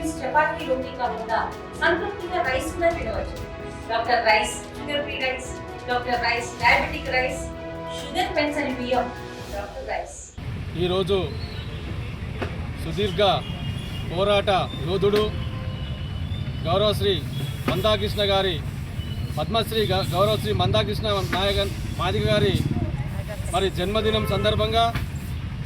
Meals chapati రోటీ కాకుండా సంతృప్తిగా rice కూడా తినవచ్చు. Doctor rice sugar free rice doctor rice diabetic rice sugar పెంచని బియ్యం డాక్టర్ రైస్. ఈరోజు సుదీర్ఘ పోరాట యోధుడు గౌరవశ్రీ మందాకృష్ణ గారి పద్మశ్రీ గౌరవశ్రీ మందాకృష్ణ నాయక మాదిక గారి మరి జన్మదినం సందర్భంగా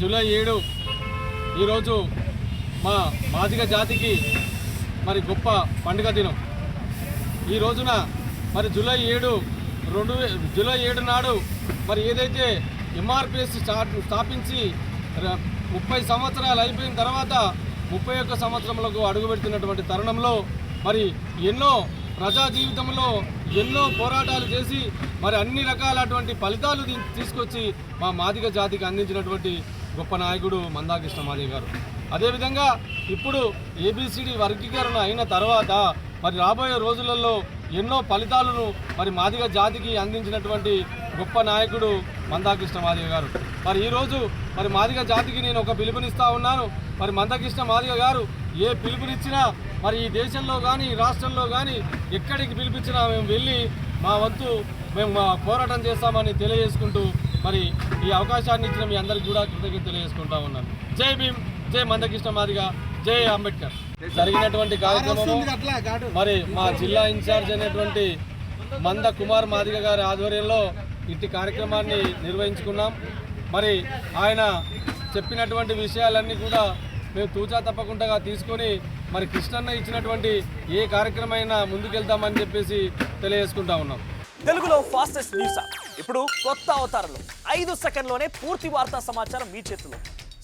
జూలై ఏడు ఈరోజు మా మాదిగ జాతికి మరి గొప్ప పండుగ దినం. ఈ రోజున మరి జూలై ఏడు రెండు జూలై ఏడు నాడు మరి ఏదైతే ఎంఆర్పిఎస్ స్థాపించి ముప్పై సంవత్సరాలు అయిపోయిన తర్వాత ముప్పై ఒక్క సంవత్సరంలో అడుగుపెడుతున్నటువంటి తరుణంలో మరి ఎన్నో ప్రజా జీవితంలో ఎన్నో పోరాటాలు చేసి మరి అన్ని రకాలటువంటి ఫలితాలు తీసుకొచ్చి మా మాదిగ జాతికి అందించినటువంటి గొప్ప నాయకుడు మందాకృష్ణ మాదిగ గారు. అదేవిధంగా ఇప్పుడు ఏబిసిడి వర్గీకరణ అయిన తర్వాత మరి రాబోయే రోజులలో ఎన్నో ఫలితాలను మరి మాదిగ జాతికి అందించినటువంటి గొప్ప నాయకుడు మందాకృష్ణ మాదిగ గారు. మరి ఈరోజు మరి మాదిగ జాతికి నేను ఒక పిలుపునిస్తా ఉన్నాను. మరి మందకృష్ణ మాదిగ గారు ఏ పిలుపునిచ్చినా మరి ఈ దేశంలో కానీ ఈ రాష్ట్రంలో కానీ ఎక్కడికి పిలిపించినా మేము వెళ్ళి మా వంతు మేము మా పోరాటం చేస్తామని తెలియజేసుకుంటూ మరి ఈ అవకాశాన్ని ఇచ్చిన మీ అందరికీ కూడా కృతజ్ఞత తెలియజేసుకుంటా ఉన్నాను. జై భీమ్! జై మందకృష్ణ మాదిగ జై అంబేద్కర్. జరిగినటువంటి కార్యక్రమము మరి మా జిల్లా ఇన్ఛార్జ్ అయినటువంటి మంద కుమార్ మాదిగ గారి ఆధ్వర్యంలో ఇట్టి కార్యక్రమాన్ని నిర్వహించుకున్నాం. మరి ఆయన చెప్పినటువంటి విషయాలన్నీ కూడా మేము తూచా తప్పకుండా తీసుకొని మరి కృష్ణన్న ఇచ్చినటువంటి ఏ కార్యక్రమైనా ముందుకెళ్తామని చెప్పేసి తెలియజేసుకుంటా ఉన్నాం. తెలుగులో ఫాస్టెస్ట్ న్యూస్ ఇప్పుడు కొత్త అవతారంలో ఐదు సెకండ్లోనే పూర్తి వార్తా సమాచారం మీ చేతిలో.